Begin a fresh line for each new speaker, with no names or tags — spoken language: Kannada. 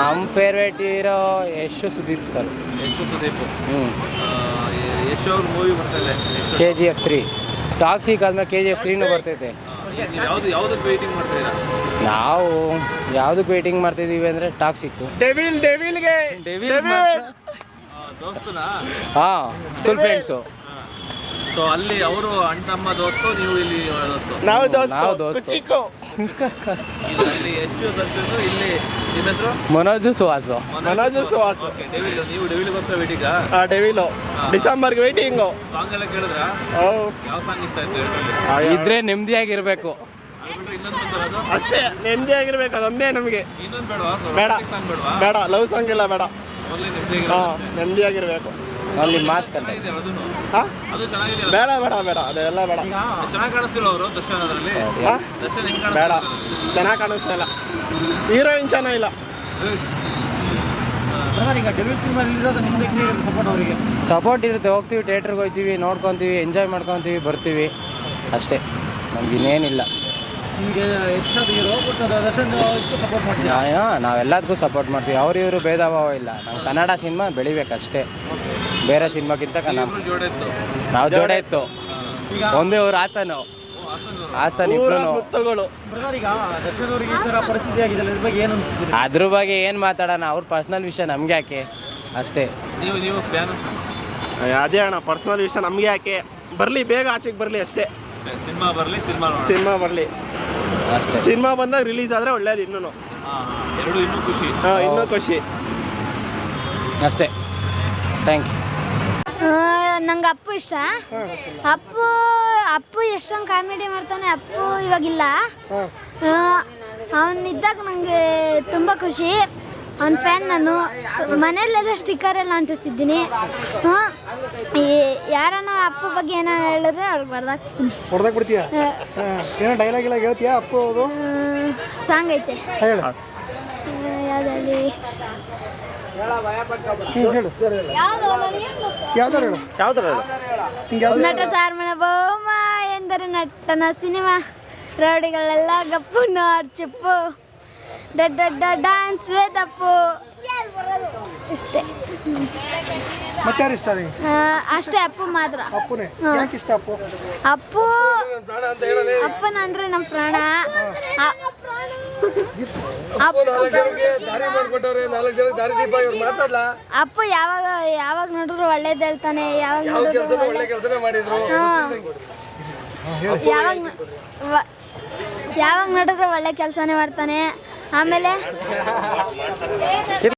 ನಮ್ಮ favourite hero Yash Sudeep sir
Yash Sudeep.
ಹ್ಞೂ
ಯಶು ಅವ್ರ ಮೂವಿ ಬರ್ತಾ ಇದೆ ಎಷ್ಟು
K G F three Toxic ಆದ್ಮೇಲೆ ಕೆ ಜಿ ಎಫ್ ತ್ರೀನೂ ಬರ್ತೈತೆ.
ನೀವು ಯಾವ್ದು ಯಾವ್ದಕ್ಕೆ ವೇಟಿಂಗ್ ಮಾಡ್ತೀರಾ?
ನಾವು ಯಾವುದಕ್ಕೆ ವೇಟಿಂಗ್ ಮಾಡ್ತಿದ್ದೀವಿ ಅಂದರೆ ಟಾಕ್ಸಿಕ್ಕು
ಡೆವಿಲ್ ಡೆವಿಲ್ಗೆ
ಡೆವಿಲ್
ಹಾಂ ಸ್ಕೂಲ್ ಫ್ರೆಂಡ್ಸು
ಸೊ ಅಲ್ಲಿ ಅವರು ಅಣ್ಣಮ್ಮ ದೋಸ್ತು ನೀವು ಇಲ್ಲಿ ದೋಸ್ತು.
ನಾವು
ನಾವು
ದೋಸ್ತು. ಚಿಕ್ಕು
ಇದು ಅಲ್ಲಿ ದರ್ಶನ್ ಇಲ್ಲಿ ನಿಮ್ಮ ಹೆಸರು?
ಮನೋಜು ಸುಹಾಸು.
ಮನೋಜು ಸುಹಾಸ್.
ಓಕೆ ಡೆವಿಲ್ ನೀವು ಡೆವಿಲ್ಗೋಸ್ಕರ ವೇಟಿಂಗಾ
ಆ ಡೆವಿಲು. ಡಿಸೆಂಬರ್ಗೆ ವೇಟಿಂಗು
ಸಾಂಗ್ ಎಲ್ಲ ಕೇಳಿದ್ರ?
ಓ
ಯಾವ ಸಾಂಗ್ ಇಷ್ಟ ಆಯ್ತು ಹೇಳ್ಕೊಳ್ಳಿ
ಇದ್ರೆ ನೆಮ್ಮದಿಯಾಗಿರ್ಬೇಕು.
ಅದು ಬಿಟ್ರೆ ಇನ್ನೊಂದು ಬಂದಿರೋದು
ಅಷ್ಟೇ ನೆಮ್ಮದಿ ಆಗಿರ್ಬೇಕು ಅದೊಂದೇ ನಮಗೆ.
ಇನ್ನೊಂದು ಬೇಡವಾ?
ಬೇಡ.
ಸಾಂಗ್ ಬೇಡವಾ?
ಬೇಡ ಲವ್ ಸಾಂಗ್ ಇಲ್ಲ ಬೇಡ.
ಒಳ್ಳೆ ನಿಮ್ಗೆ
ಹಾಂ ನೆಮ್ಮದಿ ಆಗಿರ್ಬೇಕು
ಅಲ್ಲಿ ಮಾಸ್ಕ್ ಅಂತ
ಇದೆ ಅದನ್ನು
ಹಾಂ?
ಅದು ಚೆನ್ನಾಗಿದೆ
ಬೇಡ ಬೇಡ. ಬೇಡ ಅದೆಲ್ಲ ಬೇಡ.
ಚೆನ್ನಾಗಿ ಕಾಣಿಸ್ತಿಲ್ಲ ಅವರು ದರ್ಶನ್ ಅದರಲ್ಲಿ
ಹಾಂ?
ದರ್ಶನ್ ಹೆಂಗ್
ಬೇಡ. ಚೆನ್ನಾಗಿ ಕಾಣಿಸ್ತಾ ಇಲ್ಲ. ಹೀರೋಯಿನ್ ಚೆನ್ನಾಗಿಲ್ಲ
ಸಪೋರ್ಟ್ ಇರುತ್ತೆ. ಹೋಗ್ತೀವಿ ಥಿಯೇಟ್ರಿಗೆ ಹೋಗ್ತೀವಿ ನೋಡ್ಕೊತೀವಿ ಎಂಜಾಯ್ ಮಾಡ್ಕೊತೀವಿ ಬರ್ತೀವಿ. ಅಷ್ಟೇ. ನಮ್ಗೆ ಇನ್ನೇನಿಲ್ಲ. ನಾವೆಲ್ಲದಕ್ಕೂ ಸಪೋರ್ಟ್ ಮಾಡ್ತೀವಿ. ಅವ್ರು ಇವರು ಭೇದ ಭಾವ ಇಲ್ಲ. ನಾವು ಕನ್ನಡ ಸಿನಿಮಾ ಬೆಳಿಬೇಕಷ್ಟೇ. ಬೇರೆ ಸಿನಿಮಾಕ್ಕಿಂತ ಕನ್ನಡ.
ಇಬ್ರು ಜೋಡೆ ಇತ್ತು.
ನಾವು ಜೋಡೆ ಇತ್ತು. ಒಂದೇ ಊರು ಆತನು ಹಾಸನ್. ಇಬ್ರು ಅದ್ರ ಬಗ್ಗೆ ಏನು ಮಾತಾಡೋಣ ಅವ್ರ ಪರ್ಸ್ನಲ್ ವಿಷಯ ನಮ್ಗೆ ಯಾಕೆ? ಅಷ್ಟೇ.
ನೀವು ನೀವು ಫ್ಯಾನ್
ಅದೇ ಅಣ್ಣ ಪರ್ಸನಲ್ ವಿಷಯ ನಮಗೆ ಯಾಕೆ? ಬರಲಿ ಬೇಗ ಆಚೆಗೆ ಬರಲಿ ಅಷ್ಟೇ.
ಸಿನಿಮಾ ಬರಲಿ ಸಿನಿಮಾ
ಸಿನಿಮಾ ಬರಲಿ.
ಅಷ್ಟೇ.
ಸಿನಿಮಾ ಬಂದಾಗ ರಿಲೀಸ್ ಆದರೆ ಒಳ್ಳೇದು ಇನ್ನೂ
ಎರಡು ಇನ್ನೂ ಖುಷಿ.
ಹಾಂ ಇನ್ನೂ ಖುಷಿ.
ಅಷ್ಟೇ. ಥ್ಯಾಂಕ್ ಯು
ನಂಗೆ ಅಪ್ಪು ಇಷ್ಟ. ಅಪ್ಪು ಅಪ್ಪು ಎಷ್ಟೊಂದು ಕಾಮಿಡಿ ಮಾಡ್ತಾನೆ ಅಪ್ಪು ಇವಾಗಿಲ್ಲ. ಅವನಿದ್ದಾಗ ನನಗೆ ತುಂಬ ಖುಷಿ. ಅವನ ಫ್ಯಾನ್ ನಾನು. ಮನೆಯಲ್ಲೆಲ್ಲ ಸ್ಟಿಕ್ಕರ್ ಎಲ್ಲ ಅಂಟಿಸಿದ್ದೀನಿ ಯಾರನ್ನ ಅಪ್ಪು ಬಗ್ಗೆ ಏನೋ ಹೇಳಿದ್ರೆ ಅವ್ರಿಗೆ ಬರ್ದಾಕ್ತೀನಿ.
ಹೊಡೆದಾಗ ಬಿಡ್ತೀಯ? ಏನೋ ಡೈಲಾಗ್ ಇಲ್ಲ ಹೇಳ್ತೀಯಾ ಅಪ್ಪು ಅದು?
ಸಾಂಗ್ ಐತೆ.
ಹೇಳು.
ಯಾವುದಲ್ಲಿ
ಹ್ಞೂ ಹೇಳು. ಯಾವ್ದಾರು ಹೇಳು.
ಯಾವ್ದಾರ
ಹಿಂಗೆ ಯಾವ್ದು
ನಟ ಚಾರ್ಮಣ ಬೋಮ ಎಂದರೆ ನಟನ ಸಿನಿಮಾ. ರೌಡಿಗಳೆಲ್ಲ ಗಪ್ಪು ನಾಡ್ ಚಿಪ್ಪು. ದೊಡ್ಡ ಡ್ಯಾನ್ಸ್ ತಪ್ಪು ಇಷ್ಟೇ.
ಮತ್ತೆ ಯಾರು ಇಷ್ಟ ನಿಂಗೆ?
ಆ, ಅಷ್ಟೇ ಅಪ್ಪು ಮಾತ್ರ.
ಅಪ್ಪುನೇ? ಯಾಕೆ ಇಷ್ಟ ಅಪ್ಪು?
ಅಪ್ಪು ಅಂದ್ರೆ ನಮ್ಮ ಪ್ರಾಣ ಆ- ಅಪ್ಪು ಯಾವಾಗ ಯಾವಾಗ ನೋಡಿದ್ರು ಒಳ್ಳೇದು ಹೇಳ್ತಾನೆ ಯಾವಾಗ. ಯಾವಾಗ ಯಾವಾಗ ನೋಡಿದ್ರು ಒಳ್ಳೆ ಕೆಲಸನೇ ಮಾಡ್ತಾನೆ ಆಮೇಲೆ